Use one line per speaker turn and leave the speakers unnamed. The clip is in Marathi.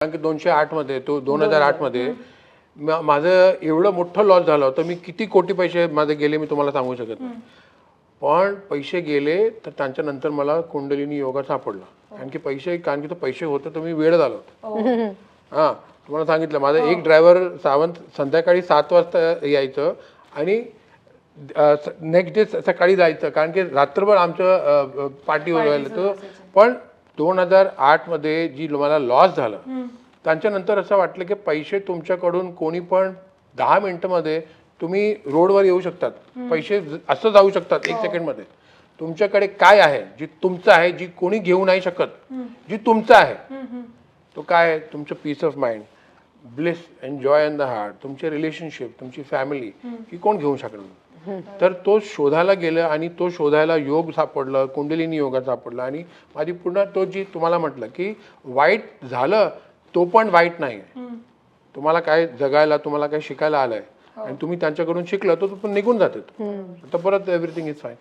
कारण की दोनशे आठमध्ये तो दोन हजार आठमध्ये मा- माझं एवढं मोठं लॉस झालं होतं मी किती कोटी पैसे माझे गेले मी तुम्हाला सांगू शकत नाही. पण पैसे गेले तर त्यांच्या नंतर मला कुंडलिनी योगा सापडला. कारण की पैसे कारण की तो पैसे होते तर मी वेळ झालो होतो. हा. तुम्हाला सांगितलं माझा एक ड्रायव्हर सावंत संध्याकाळी सात वाजता यायचं आणि नेक्स्ट डे सकाळी जायचं. कारण की रात्रभर आमचं पार्टी व्हायला तो पण दोन हजार आठमध्ये जी मला लॉस झालं त्यांच्यानंतर असं वाटलं की पैसे तुमच्याकडून कोणी पण दहा मिनिटमध्ये तुम्ही रोडवर येऊ शकतात. पैसे असं जाऊ शकतात एक सेकंडमध्ये. तुमच्याकडे काय आहे जी तुमचं आहे जी कोणी घेऊ नाही शकत जी तुमचं आहे तो काय आहे? तुमचं peace of mind bliss and joy and the heart तुमचे रिलेशनशिप तुमची फॅमिली ही कोण घेऊ शकणार? तर तो शोधायला गेलं आणि तो शोधायला योग सापडलं कुंडलिनी योगा सापडला आणि माझी पूर्ण तो जी तुम्हाला म्हटलं की वाईट झालं तो पण वाईट नाही. तुम्हाला काय जगायला तुम्हाला काय शिकायला आलंय आणि तुम्ही त्यांच्याकडून शिकलं तर तो पण निघून जाते तर परत एव्हरीथिंग इज फाईन